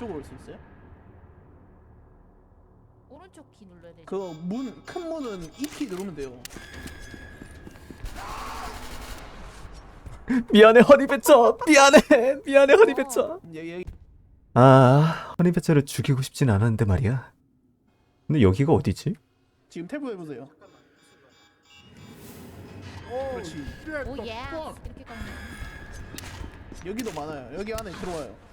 이쪽으로 올 수 있어요? 오른쪽 키 눌러야 돼. 그문 큰 문은 EP 누르면 돼요. 미안해 허니배처 미안해 미안해 허니배처 여기 여기 아 허니배처를 죽이고 싶진 않았는데 말이야 근데 여기가 어디지? 지금 탭을 해보세요. 그렇지. 오 예. 이렇게 가면 여기도 많아요. 여기 안에 들어와요.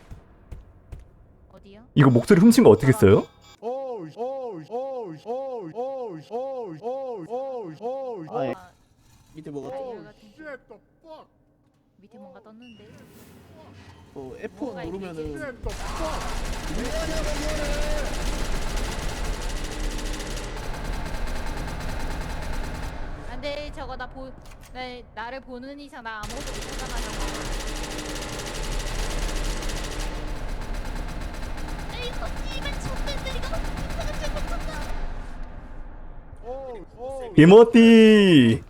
이거 목소리 훔친 거 어떻게 써요? 아, 예. 아, 밑에 뭐가 어디요 같은 밑에 뭔가 떴는데. 뭐 F1 뭐가 누르면은 안돼 저거 나 보, 나 나를 보는 이상 나 아무것도 못 하잖아. 이거 Emote!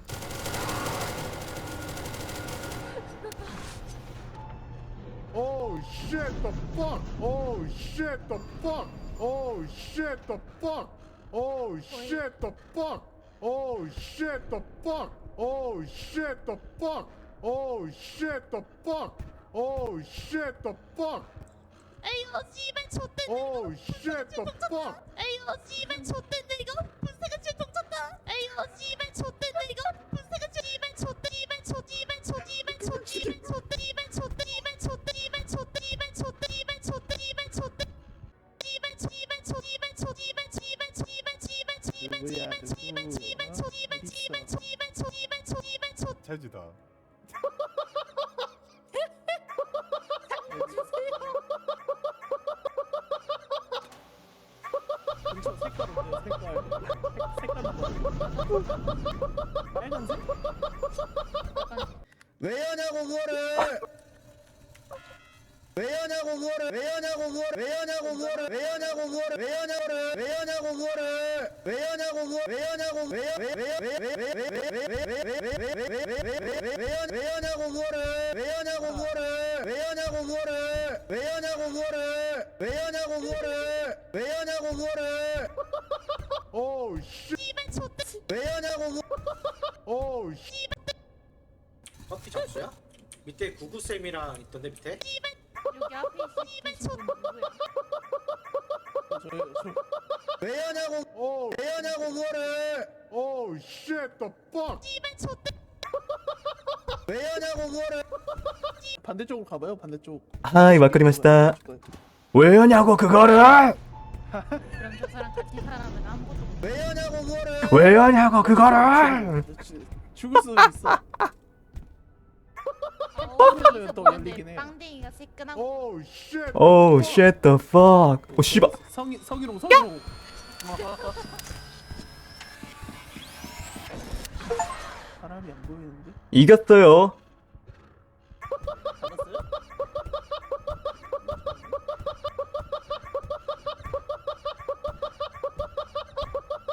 이거 씨발 쳤는데 Oh shit the fuck! 이거 씨발 쳤는데 이거 분쇄가 출동 쳤다. 이거 씨발 쳤는데 이거 분쇄가 출 씨발 쳤다. 씨발 쳤 씨발 쳤 씨발 쳤 씨발 쳤다. 씨발 쳤다. 씨발 쳤다. 씨발 쳤다. 씨발 쳤다. 씨발 쳤다. 씨발 쳤다. 씨발 쳤 씨발 쳤 씨발 쳤 씨발 씨발 씨발 씨발 씨발 씨발 씨발 씨발 쳤 씨발 씨발 쳤 씨발 쳤 씨발 쳤 씨발 쳤 찰지다. 왜 하냐고 그거를 왜 하냐고 그거를 왜 하냐고 그거를 왜 하냐고 그거를 왜 하냐고 그거를 왜 하냐고 그거를 왜 하냐고 그거를 왜 하냐고 그거 왜 하냐고 왜왜왜왜왜왜왜왜왜왜왜왜 하냐고 그거를 왜 하냐고 그거를 왜 하냐고 그거를 왜 하냐고 그거를 왜 하냐고 그거를 왜 하냐고 그거를 Oh! 씨발 쳤다. 왜 하냐고 그 Oh shit! 커피 접수야? 밑에 구구쌤이랑 있던데 밑에? 여기 앞에 누구야? 저, 저, 왜 하냐고 Oh 왜 하냐고 그거를 oh shit the fuck! 씨발 쳤다. 왜 하냐고 그거를 반대쪽으로 가봐요. 반대쪽. 아이 막걸리 맛있다 왜 하냐고 그거를 그럼 저 사람 같이 살아면 아무것도 못. 왜 하냐고 그거를 왜 하냐고 그거를 그렇지. 죽을 수도 있어. 어, 또 열리긴 해. 빵댕이가 새끈하고 Oh shit! 오우 shit the fuck 오 씨발 성이 서기롱 서기롱. 사람이 안 보이는데? 이겼어요?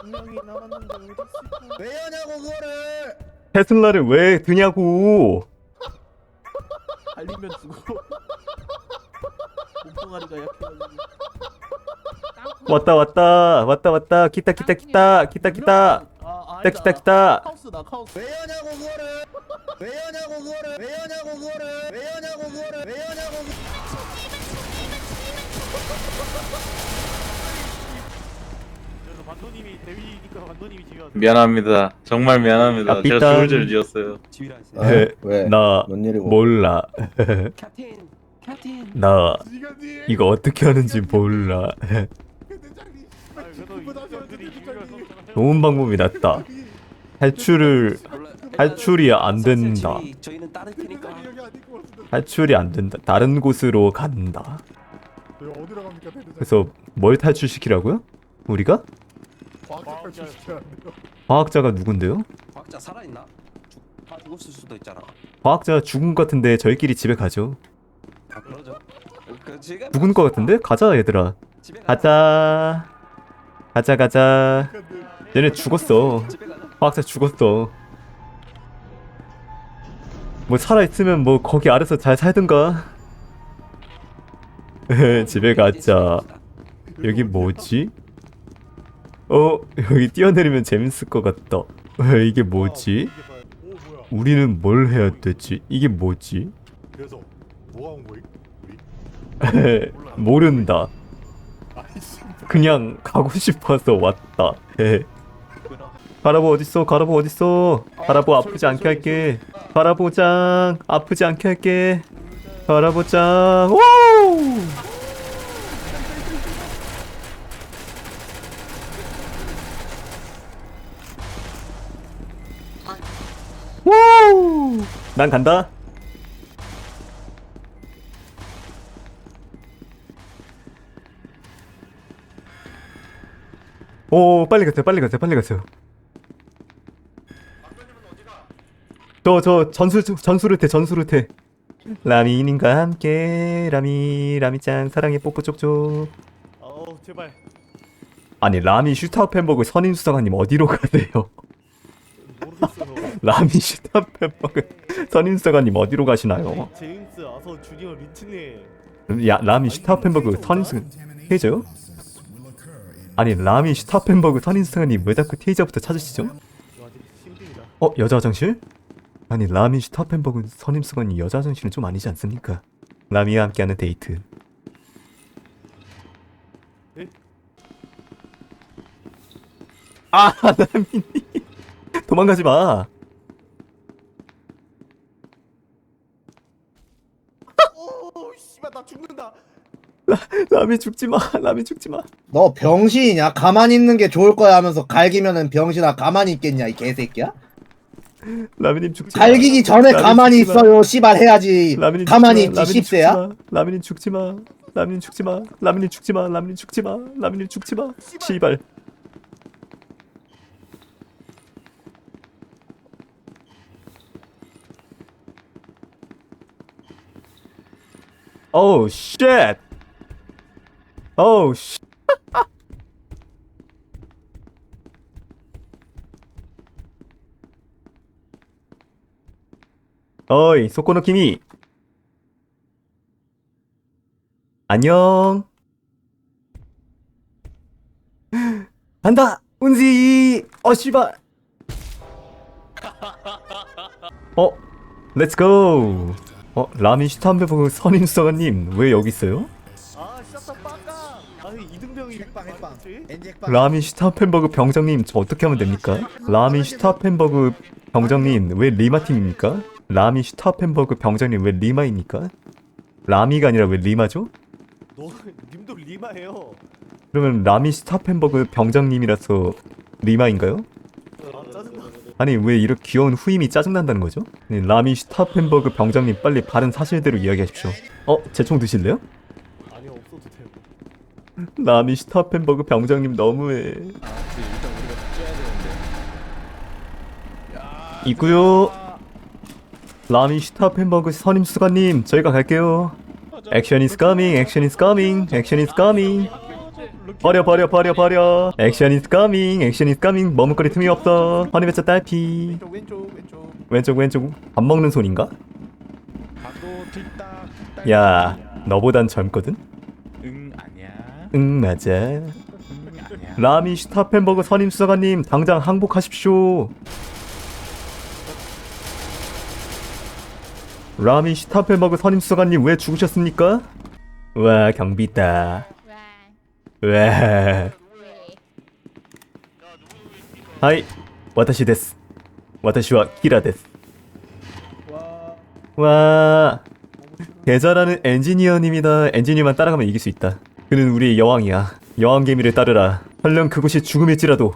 한 명이 남았는데 어디 있을까? 왜 하냐고 그거를! 테슬라를 왜 드냐고! 달리면 죽어. 몸통아리가 약해가지고. 왔다 왔다. 왔다 왔다. 기타 기타 기타. 기타 기타. 아, 기타 기타 기타. 카오스다 카오스. 왜 하냐고 그거를! 왜 하냐고 그거를! 왜 하냐고 그거를! 왜 하냐고 그거를! 왜 하냐고 그- 미안합니다. 정말 미안합니다. 아, 제가 삐딱. 죽을 죄를 지었어요. 네, 왜? 나 뭔 일이고? 몰라 나 시간이 이거 어떻게 하는지 몰라 대장님. 좋은 방법이 낫다 탈출을 탈출이 안 된다 저희는 다른 테니까 여기 아닐 것 같은데. 탈출이 안 된다 다른 곳으로 간다 저희 어디로 갑니까 대장님? 그래서 뭘 탈출시키라고요? 우리가? 과학자 돼요. 과학자가 누군데요? 과학자 살아있나? 죽, 아, 죽었을 수도 있잖아 과학자 죽은 것 같은데 저희끼리 집에 가죠 아 그러죠 그 지금 죽은 것 같은데? 가자 얘들아 집에 가자 가자 가자 얘네 죽었어 집에 가자 과학자 죽었어 뭐 살아있으면 뭐 거기 아래서 잘 살든가 집에 가자. 여기 뭐지? 어 여기 뛰어내리면 재밌을 것 같다. 어, 이게 뭐지? 오 뭐야 우리는 뭘 해야 되지? 이게 뭐지? 그래서? 모른다. 그냥 가고 싶어서 왔다. 가라보 어딨어? 가라보 어딨어? 가라보 아프지 않게 할게. 가라보장 아프지 않게 할게. 가라보장 오! 우! 난 간다. 오 빨리 가세요 빨리 가세요 빨리 가세요. 저저태 전술을 태. 라미님과 함께 라미 라미짱 사랑해 뽀뽀 쪽쪽. 어우 제발. 아니 라미 슈타업 햄버거 선임수상아님 어디로 가세요 라미 햄버거 선임수상아님 어디로 가시나요 제임스 아서 주니어 리치님 야 라미 슈타업 햄버거 선임수상 테이저요? 아니 라미 슈타업 햄버거 선임수상아님 왜 자꾸 테이저부터 찾으시죠? 어 여자 화장실? 아니 라미 슈타 햄버거 선임수건이 여자 화장실은 좀 아니지 않습니까? 라미와 함께하는 데이트. 에? 아 라미니 도망가지 마. 오 씨발 나 죽는다 라미 죽지 마. 라미 죽지 마. 너 병신이냐? 가만히 있는 게 좋을 거야 하면서 갈기면은 병신아 가만히 있겠냐 이 개새끼야? 라미님 죽지 마. 갈기기 전에 가만히 죽지 마. 있어요 씨발 해야지 라미님 가만히. 있지 씹새야? 라미님 죽지 마. 라미님 죽지 마. 라미님 죽지 마. 라미님 죽지 마. 라미님 죽지 마. 씨발. 오우 쉣. 오우 쉣. 어이 소코노 키미 안녕 간다 운지 어 씨발 어 렛츠 고 어 라미 슈탄베버그 선임수사관님 왜 여기 있어요? 아 아니 이등병이? 엔지 라미 슈타펜버그 병장님 저 어떻게 하면 됩니까? 라미 슈타펜버그 병장님 왜 리마 팀입니까? 라미 슈타펜버그 병장님 왜 리마입니까? 라미가 아니라 왜 리마죠? 너 님도 리마예요 그러면 라미 슈타펜버그 병장님이라서 리마인가요? 아 아니 왜 이렇게 귀여운 후임이 짜증난다는 거죠? 네, 라미 슈타펜버그 병장님 빨리 바른 사실대로 이야기하십시오. 어? 제 총 드실래요? 아니 없어도 돼요. 라미 슈타펜버그 병장님 너무해. 있구요. 라미 슈타펜버그 선임 수관님 저희가 갈게요. 액션 is coming 액션 is coming 액션 is coming 버려 버려 버려 버려 액션 is coming 액션 is coming 머뭇거릴 틈이 없어 허니배차 딸피 왼쪽 왼쪽 왼쪽 왼쪽 왼쪽 밥 먹는 손인가? 야 너보단 젊거든? 응 아니야. 응 맞아 응 아니야. 라미 슈타펜버그 선임 수사관님 당장 항복하십시오. 라미 슈타펜버그 선임 수사관님 왜 죽으셨습니까? 와 경비 있다. 와. 와. 하이, 데스. 와. 대자라는 엔지니어님이다. 엔지니어만 따라가면 이길 수 있다. 그는 우리의 여왕이야. 여왕 개미를 따르라. 설령 그곳이 죽음일지라도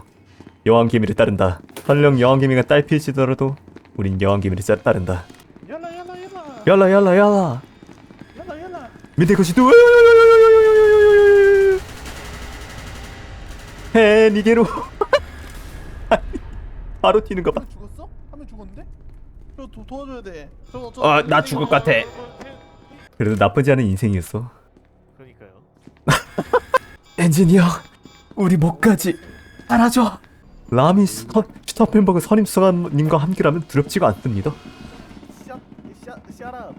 여왕 개미를 따른다. 설령 여왕 개미가 딸필지더라도 우린 여왕 개미를 따- 따른다. 야라 야라 야라 야라. 야라 야라 밑에 것이 또 해 니게로 바로 튀는 거 봐. 죽었어? 한명 죽었는데? 저 도, 도와줘야 돼 저거 저 어, 나 죽을 것 같아. 그래도 나쁘지 않은 인생이었어. 그러니까요 엔지니어, 우리 목까지 알아줘. 라미 스터 슈터펜버그 선임수관님과 함께라면 두렵지가 않습니다. 샷 샷, 샷업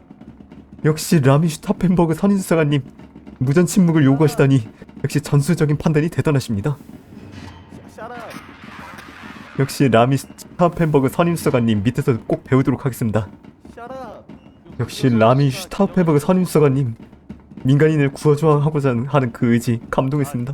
역시 라미 슈터펜버그 선임수관님 무전 침묵을 요구하시다니 역시 전술적인 판단이 대단하십니다. 역시 라미 슈타펜버그 선임수사관님 밑에서 꼭 배우도록 하겠습니다. 역시 라미 슈타펜버그 선임수사관님 민간인을 구워줘야 하고자 하는 그 의지 감동했습니다.